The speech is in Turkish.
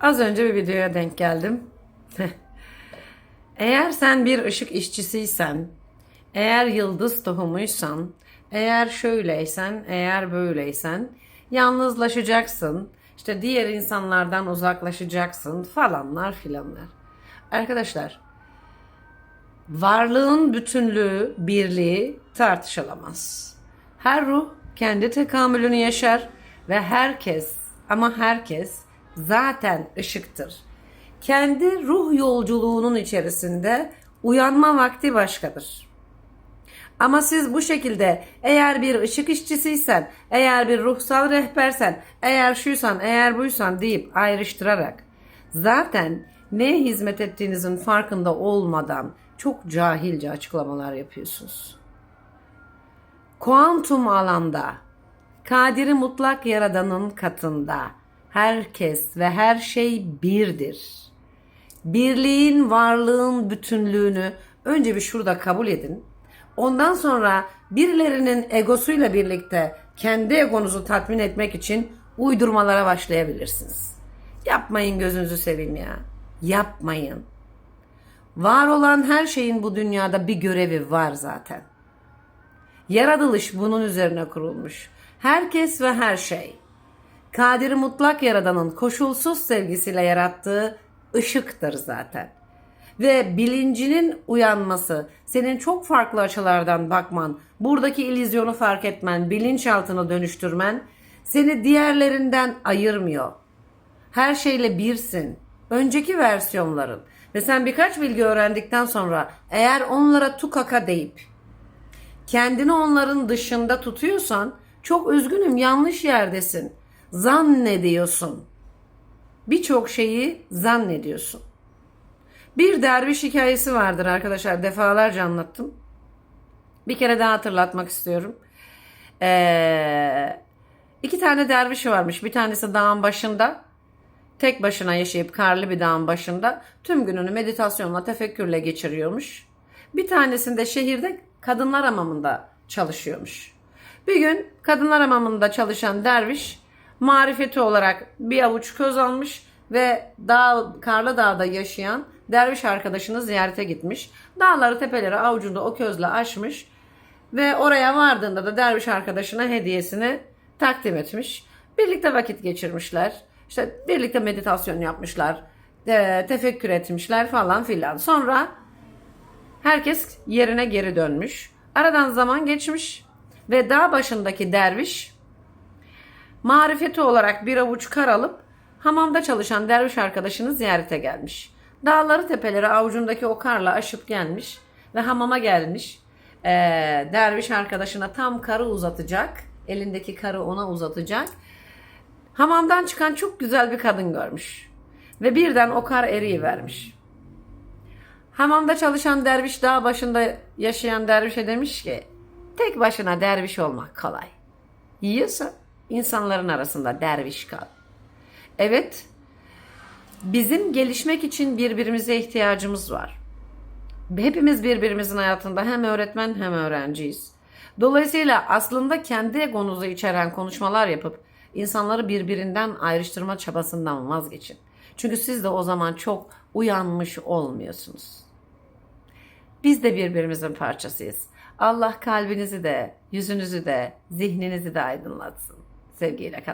Az önce bir videoya denk geldim. eğer sen bir ışık işçisiysen, eğer yıldız tohumuysan, eğer şöyleysen, eğer böyleysen, yalnızlaşacaksın, işte diğer insanlardan uzaklaşacaksın falanlar filanlar. Arkadaşlar, varlığın bütünlüğü, birliği tartışılamaz. Her ruh kendi tekamülünü yaşar ve herkes ama herkes zaten ışıktır. Kendi ruh yolculuğunun içerisinde uyanma vakti başkadır. Ama siz bu şekilde eğer bir ışık işçisiysen, eğer bir ruhsal rehbersen, eğer şuysan, eğer buysan deyip ayrıştırarak zaten neye hizmet ettiğinizin farkında olmadan çok cahilce açıklamalar yapıyorsunuz. Kuantum alanda, kadiri mutlak yaradanın katında herkes ve her şey birdir. Birliğin, varlığın bütünlüğünü önce bir şurada kabul edin. Ondan sonra birilerinin egosuyla birlikte kendi egonuzu tatmin etmek için uydurmalara başlayabilirsiniz. Yapmayın gözünüzü seveyim ya. Yapmayın. Var olan her şeyin bu dünyada bir görevi var zaten. Yaratılış bunun üzerine kurulmuş. Herkes ve her şey. Kadiri mutlak yaradanın koşulsuz sevgisiyle yarattığı ışıktır zaten. Ve bilincinin uyanması, senin çok farklı açılardan bakman, buradaki ilizyonu fark etmen, bilinçaltını dönüştürmen seni diğerlerinden ayırmıyor. Her şeyle birsin. Önceki versiyonların ve sen birkaç bilgi öğrendikten sonra eğer onlara tukaka deyip kendini onların dışında tutuyorsan çok üzgünüm yanlış yerdesin. Zannediyorsun. Birçok şeyi zannediyorsun. Bir derviş hikayesi vardır arkadaşlar. Defalarca anlattım. Bir kere daha hatırlatmak istiyorum. Ee, iki tane derviş varmış. Bir tanesi dağın başında. Tek başına yaşayıp karlı bir dağın başında tüm gününü meditasyonla, tefekkürle geçiriyormuş. Bir tanesinde şehirde kadınlar hamamında çalışıyormuş. Bir gün kadınlar hamamında çalışan derviş marifeti olarak bir avuç köz almış ve dağ, karlı dağda yaşayan derviş arkadaşını ziyarete gitmiş. Dağları tepeleri avucunda o közle aşmış ve oraya vardığında da derviş arkadaşına hediyesini takdim etmiş. Birlikte vakit geçirmişler. İşte birlikte meditasyon yapmışlar. e, tefekkür etmişler falan filan. Sonra herkes yerine geri dönmüş. Aradan zaman geçmiş ve dağ başındaki derviş marifeti olarak bir avuç kar alıp hamamda çalışan derviş arkadaşını ziyarete gelmiş. Dağları tepeleri avucundaki o karla aşıp gelmiş ve hamama gelmiş. Ee, derviş arkadaşına tam karı uzatacak. Elindeki karı ona uzatacak. Hamamdan çıkan çok güzel bir kadın görmüş. Ve birden o kar eriyivermiş. Hamamda çalışan derviş dağ başında yaşayan dervişe demiş ki tek başına derviş olmak kolay. Yiyorsa insanların arasında derviş kal. Evet bizim gelişmek için birbirimize ihtiyacımız var. Hepimiz birbirimizin hayatında hem öğretmen hem öğrenciyiz. Dolayısıyla aslında kendi egonuzu içeren konuşmalar yapıp insanları birbirinden ayrıştırma çabasından vazgeçin. Çünkü siz de o zaman çok uyanmış olmuyorsunuz. Biz de birbirimizin parçasıyız. Allah kalbinizi de, yüzünüzü de, zihninizi de aydınlatsın. Save রাখা